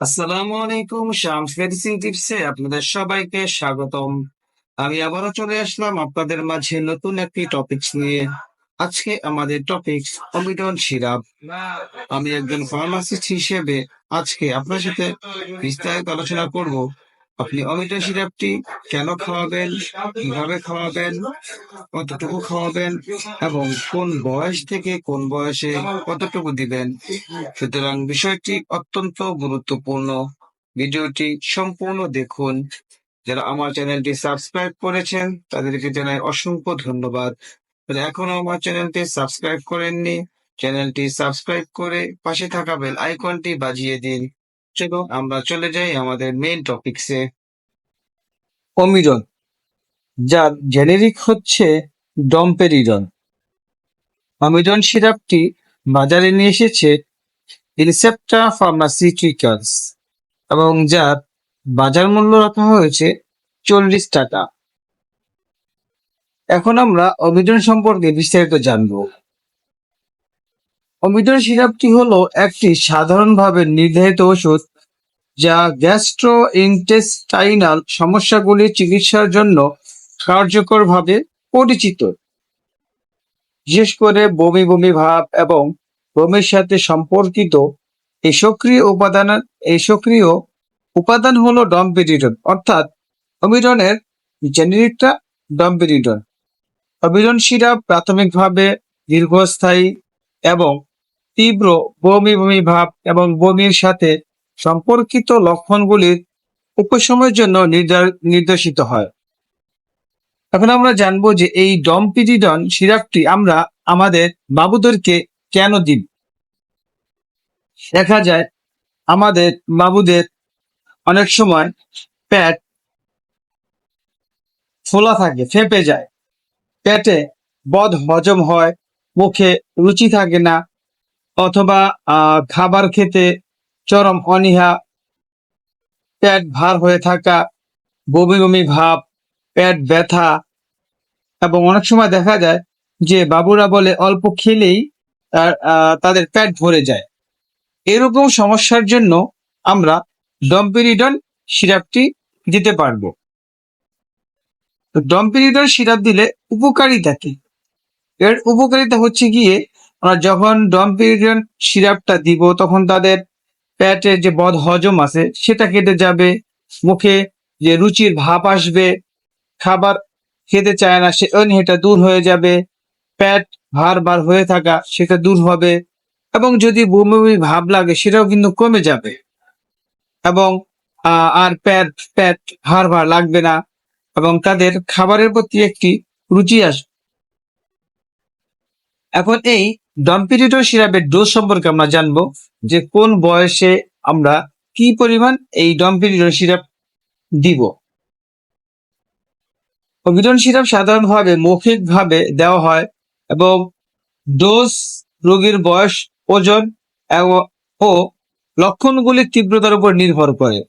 আসসালামু আলাইকুম শামস মেডিসিন টিপসে আপনাদের সবাইকে স্বাগতম। আমি আবারও চলে আসলাম আপনাদের মাঝে নতুন একটি টপিক নিয়ে। আজকে আমাদের টপিক অমিডন সিরাপ আমি একজন ফার্মাসিস্ট হিসেবে আজকে আপনার সাথে বিস্তারিত আলোচনা করব। আপনি অমিতা সিরাপটি কেন খাওয়াবেন? কীভাবে খাওয়াবেন? কতটুকু খাওয়াবেন? এবং কোন বয়স থেকে কোন বয়সে কতটুকু দিবেন? সুতরাং বিষয়টি অত্যন্ত গুরুত্বপূর্ণ। ভিডিওটি সম্পূর্ণ দেখুন। যারা আমার চ্যানেলটি সাবস্ক্রাইব করেছেন, তাদেরকে জানাই অসংখ্য ধন্যবাদ। এখনও আমার চ্যানেলটি সাবস্ক্রাইব করেননি, চ্যানেলটি সাবস্ক্রাইব করে পাশে থাকা বেল আইকনটি বাজিয়ে দিন। চলো আমরা চলে যাই আমাদের মেইন টপিকসে অমিরন যার জেনেরিক হচ্ছে ডম্পেরিডন অমিডন সিরাপটি বাজারে নিয়ে এসেছে ইনসেপ্টা ফার্মাসিউটিক্যালস এবং যার বাজার মূল্য রাখা হয়েছে চল্লিশ টাকা। এখন আমরা অমিডন সম্পর্কে বিস্তারিত জানব। অমিডন সিরাপটি হলো একটি সাধারণভাবে নির্ধারিত ওষুধ যা গ্যাস্ট্রো ইন্টেস্টাইনাল সমস্যাগুলির চিকিৎসার জন্য কার্যকরভাবে পরিচিত। বিশেষ করে বমি বমি ভাব এবং বমির সাথে সম্পর্কিত এই সক্রিয় উপাদান, এই সক্রিয় উপাদান হলো ডম্পেরিডন, অর্থাৎ অমিডনের জেনেরিকটা ডম্পেরিডন। অমিডন সিরাপ প্রাথমিকভাবে দীর্ঘস্থায়ী এবং তীব্র বমি বমি ভাব এবং বমির সাথে সম্পর্কিত লক্ষণগুলির উপশমের জন্য নির্দেশিত হয়। এখন আমরা জানব যে এই ডম্পিরিডন সিরাপটি আমরা আমাদের বাবুদেরকে কেন দিব দেখা যায় আমাদের বাবুদের অনেক সময় পেট ফোলা থাকে, ফেপে যায়। পেটে বদ হজম হয়, মুখে রুচি থাকে না অথবা খাবার খেতে চরম অনীহা, পেট ভার হয়ে থাকা বমি বমি ভাব, পেট ব্যথা এবং অনেক সময় দেখা যায় যে বাবুরা বলে অল্প খেলেই তাদের পেট ভরে যায়। এরকম সমস্যার জন্য আমরা ডম্পিরিডন সিরাপটি দিতে পারব। ডম্পিরিডন সিরাপ দিলে উপকারিতা কি? এর উপকারিতা হচ্ছে গিয়ে আমরা যখন ডম্পিরিডন সিরাপটা দিব, তখন তাদের পেটে যে বদ হজম আছে, সেটা কেটে যাবে, মুখে যে রুচির ভাব আসবে, খাবার খেতে চায় না, সে অনীহাটা দূর হয়ে যাবে, পেট ভার ভার হয়ে থাকা সেটা দূর হবে, এবং যদি বমি ভাব লাগে, সেটাও কিন্তু কমে যাবে, এবং আর পেট প্যাট ভার ভার লাগবে না, এবং তাদের খাবারের প্রতি একটি রুচি আসবে এখন এই ডম্পিরিডো সিরাপের ডোজ সম্পর্কে আমরা জানব যে কোন বয়সে আমরা কি পরিমাণ এই ডম্পিরিডো সিরাপ দিব। অভিডন সিরাপ সাধারণভাবে মৌখিকভাবে দেওয়া হয় এবং ডোজ রোগীর বয়স, ওজন ও লক্ষণগুলির তীব্রতার উপর নির্ভর করে।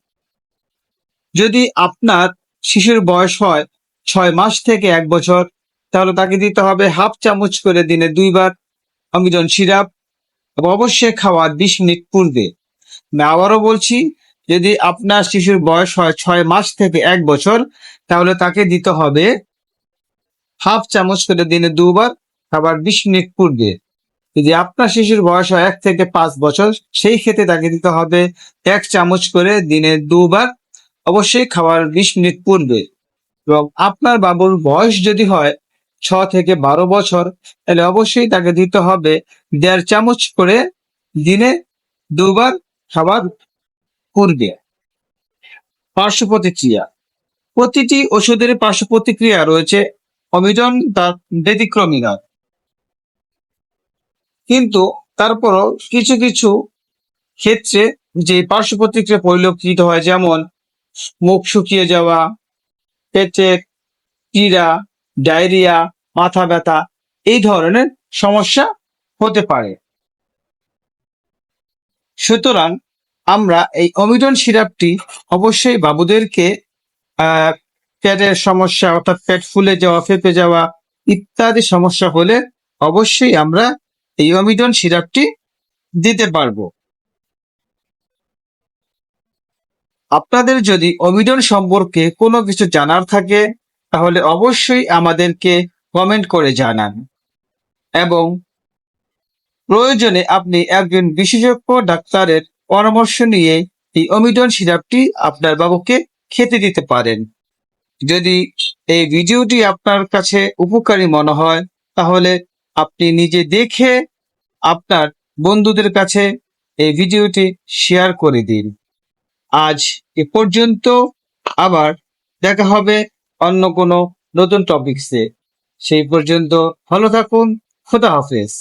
যদি আপনার শিশুর বয়স হয় ছয় মাস থেকে এক বছর তাহলে তাকে দিতে হবে হাফ চামচ করে দিনে দুইবার অমিজন সিরাপ অবশ্যই খাওয়ার বিশ মিনিট পূর্বে। আমি আবারও বলছি, যদি আপনার শিশুর বয়স হয় ছয় মাস থেকে এক বছর, তাহলে তাকে দিতে হবে হাফ চামচ করে দিনে দুবার খাবার বিশ মিনিট পূর্বে। যদি আপনার শিশুর বয়স হয় এক থেকে পাঁচ বছর, সেই ক্ষেত্রে তাকে দিতে হবে এক চামচ করে দিনে দুবার অবশ্যই খাওয়ার বিশ মিনিট পূর্বে। এবং আপনার বাবুর বয়স যদি হয় ছ থেকে বারো বছর, তাহলে অবশ্যই তাকে দিতে হবে দেড় চামচ করে দিনে দুবার খাবার পূর্বে পার্শ্ব প্রতিক্রিয়া। প্রতিটি ওষুধের পার্শ্ব প্রতিক্রিয়া রয়েছে অমিডন তার ব্যতিক্রমী নয়। কিন্তু তারপরও কিছু কিছু ক্ষেত্রে যে পার্শ্ব প্রতিক্রিয়া পরিলক্ষিত হয়, যেমন মুখ শুকিয়ে যাওয়া, পেটে পীড়া ডায়রিয়া, মাথা ব্যথা এই ধরনের সমস্যা হতে পারে। সুতরাং আমরা এই অমিডন সিরাপটি অবশ্যই বাবুদেরকে পেটের সমস্যা অর্থাৎ পেট ফুলে যাওয়া, ফেপে যাওয়া ইত্যাদি সমস্যা হলে অবশ্যই আমরা এই অমিডন সিরাপটি দিতে পারব। আপনাদের যদি অমিডন সম্পর্কে কোনো কিছু জানার থাকে তাহলে অবশ্যই আমাদেরকে কমেন্ট করে জানান। এবং প্রয়োজনে আপনি একজন বিশেষজ্ঞ ডাক্তারের পরামর্শ নিয়ে এই অমিডন সিরাপটি আপনার বাবুকে খেতে দিতে পারেন। যদি এই ভিডিওটি আপনার কাছে উপকারী মনে হয়, তাহলে আপনি নিজে দেখে আপনার বন্ধুদের কাছে এই ভিডিওটি শেয়ার করে দিন। আজ এ পর্যন্ত আবার দেখা হবে অন্য কোনো নতুন টপিকসে সেই পর্যন্ত ভালো থাকুন খোদা হাফেজ।